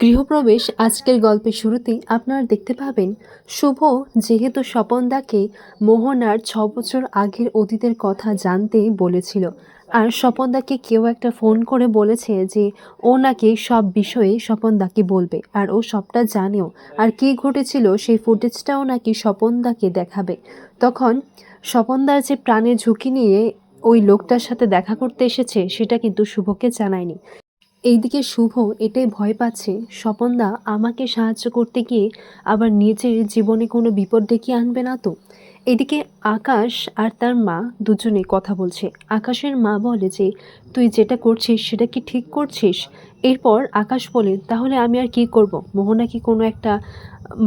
গৃহপ্রবেশ আজকের গল্পের শুরুতেই আপনারা দেখতে পাবেন, শুভ যেহেতু স্বপনদাকে মোহনার ছ বছর আগের অতীতের কথা জানতে বলেছিল। আর স্বপনদাকে কেউ একটা ফোন করে বলেছে যে, ও নাকি সব বিষয়ে স্বপনদাকে বলবে, আর ও সবটা জানেও। আর কি ঘটেছিল, সেই ফুটেজটাও নাকি স্বপনদাকে দেখাবে। তখন স্বপনদার যে প্রাণের ঝুঁকি নিয়ে ওই লোকটার সাথে দেখা করতে এসেছে, সেটা কিন্তু শুভকে জানায়নি। এইদিকে শুভ এটাই ভয় পাচ্ছে। স্বপনদা, আমাকে সাহায্য করতে গিয়ে আবার নিজের জীবনে কোনো বিপদ ডেকে আনবে না তো? এদিকে আকাশ আর তার মা দুজনে কথা বলছে। আকাশের মা বলে যে, তুই যেটা করছিস সেটা কি ঠিক করছিস? এরপর আকাশ বলে, তাহলে আমি আর কি করব? মোহনা কি কোনো একটা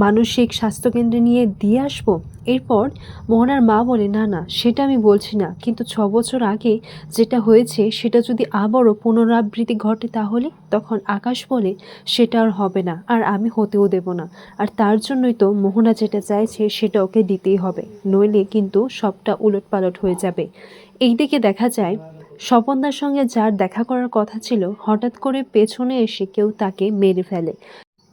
মানসিক স্বাস্থ্যকেন্দ্রে নিয়ে দিয়ে আসব? এরপর মোহনার মা বলে, না না, সেটা আমি বলছি না। কিন্তু ছ বছর আগে যেটা হয়েছে, সেটা যদি আবারও পুনরাবৃত্তি ঘটে তাহলে? তখন আকাশ বলে, সেটা আর হবে না, আর আমি হতেও দেব না। আর তার জন্যই তো মোহনা যেটা চাইছে, সেটা ওকে দিতেই হবে। নইলে কিন্তু সবটা উলটপালট হয়ে যাবে। এই দিকে দেখা যায় স্বপনদার সঙ্গে যার দেখা করার কথা ছিল, হঠাৎ করে পেছনে এসে কেউ তাকে মেরে ফেলে।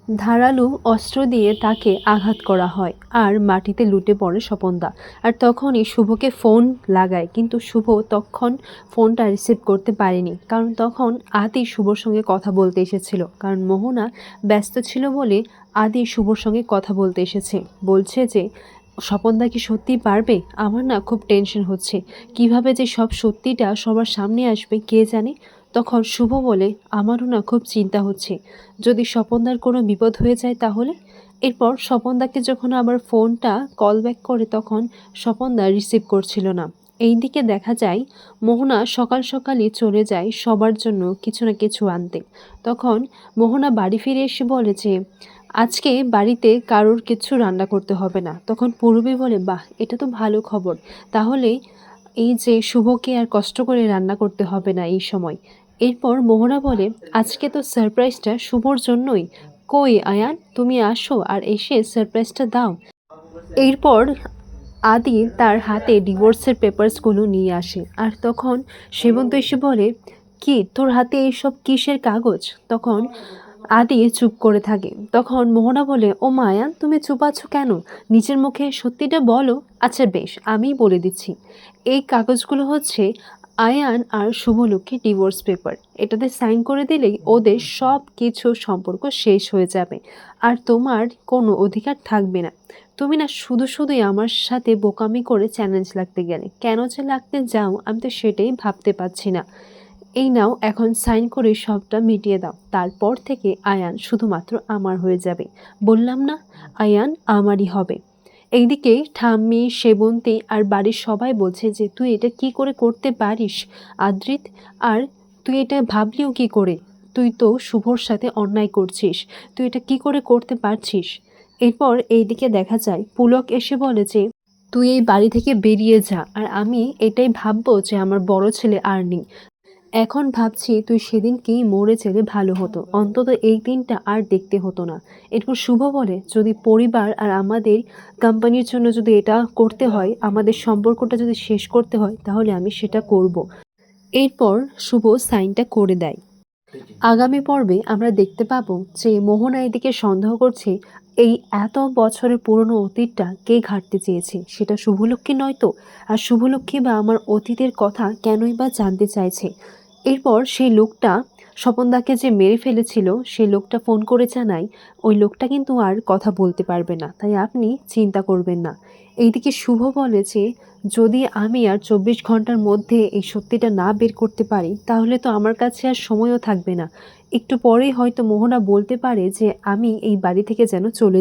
ধারালো অস্ত্র দিয়ে তাকে আঘাত করা হয় আর মাটিতে লুটে পড়ে স্বপনদা। আর তখনই শুভকে ফোন লাগায়, কিন্তু শুভ তখন ফোনটা রিসিভ করতে পারেনি, কারণ তখন আদি শুভর সঙ্গে কথা বলতে এসেছিল। কারণ মোহনা ব্যস্ত ছিল বলে আদি শুভর সঙ্গে কথা বলতে এসেছে। বলছে যে স্বপনদা কি সত্যিই পারবে? আমার না খুব টেনশন হচ্ছে। কীভাবে যে সব সত্যিটা সবার সামনে আসবে, কে জানে? তখন শুভ বলে, আমারও না খুব চিন্তা হচ্ছে। যদি স্বপনদার কোনো বিপদ হয়ে যায় তাহলে? এরপর স্বপনদাকে যখন আবার ফোনটা কল ব্যাক করে তখন স্বপনদা রিসিভ করছিল না। এই দিকে দেখা যায়, মোহনা সকাল সকালই চলে যায় সবার জন্য কিছু না কিছু আনতে। তখন মোহনা বাড়ি ফিরে এসে বলে যে আজকে বাড়িতে কারোর কিছু রান্না করতে হবে না। তখন পূর্বী বলে, বাহ, এটা তো ভালো খবর। তাহলে এই যে শুভকে আর কষ্ট করে রান্না করতে হবে না এই সময়। এরপর মোহনা বলে, আজকে তো সারপ্রাইজটা শুভর জন্যই। কই আয়ান, তুমি আসো আর এসে সারপ্রাইজটা দাও। এরপর আদি তার হাতে ডিভোর্সের পেপারসগুলো নিয়ে আসে। আর তখন সেবন্ত এসে বলে, কি, তোর হাতে এইসব কিসের কাগজ? তখন আদি চুপ করে থাকে। তখন মোহনা বলে, ও মায়ান তুমি চুপ আছো কেন? নিজের মুখে সত্যিটা বলো। আচ্ছা বেশ, আমিই বলে দিচ্ছি। এই কাগজগুলো হচ্ছে আয়ান আর শুভলক্ষ্মী ডিভোর্স পেপার। এটাতে সাইন করে দিলেই ওদের সব কিছু সম্পর্ক শেষ হয়ে যাবে। আর তোমার কোনো অধিকার থাকবে না। তুমি না শুধু শুধুই আমার সাথে বোকামি করে চ্যালেঞ্জ লাগতে গেলে। কেন যে লাগতে যাও, আমি তো সেটাই ভাবতে পারছি না। এই নাও, এখন সাইন করে সবটা মিটিয়ে দাও। তারপর থেকে আয়ান শুধুমাত্র আমার হয়ে যাবে। বললাম না, আয়ান আমারই হবে। এইদিকে ঠাম্মি, সেবন্তী আর বাড়ির সবাই বলছে যে, তুই এটা কি করে করতে পারিস, আদ্রিত? আর তুই এটা ভাবলিও কি করে? তুই তো শুভর সাথে অন্যায় করছিস। তুই এটা কি করে করতে পারছিস? এরপর এইদিকে দেখা যায়, পুলক এসে বলে যে, তুই এই বাড়ি থেকে বেরিয়ে যা। আর আমি এটাই ভাববো যে, আমার বড় ছেলে আর নেই। এখন ভাবছি তুই সেদিন কি মরে চলে ভালো হতো। অন্তত এই দিনটা আর দেখতে হতো না। এরপর শুভ বলে, যদি পরিবার আর আমাদের কোম্পানির জন্য যদি এটা করতে হয়, আমাদের সম্পর্কটা যদি শেষ করতে হয়, তাহলে আমি সেটা করব। এরপর শুভ সাইনটা করে দেয়। আগামী পর্বে আমরা দেখতে পাবো যে মোহনা এদিকে সন্দেহ করছে, এই এত বছরের পুরনো অতীতটা কে ঘাটতে চেয়েছে? সেটা শুভলক্ষ্মী নয় তো? আর শুভলক্ষ্মী বা আমার অতীতের কথা কেনই বা জানতে চাইছে? এরপর সেই লোকটা স্বপনদাকে যে মেরে ফেলেছিল সেই লোকটা ফোন করে জানায়, ওই লোকটা কিন্তু আর কথা বলতে পারবে না, তাই আপনি চিন্তা করবেন না। এইদিকে শুভ বলে যে, যদি আমি আর চব্বিশ ঘণ্টার মধ্যে এই সত্যিটা না বের করতে পারি, তাহলে তো আমার কাছে আর সময়ও থাকবে না। একটু পরেই হয়তো মোহনা বলতে পারে যে, আমি এই বাড়ি থেকে যেন চলে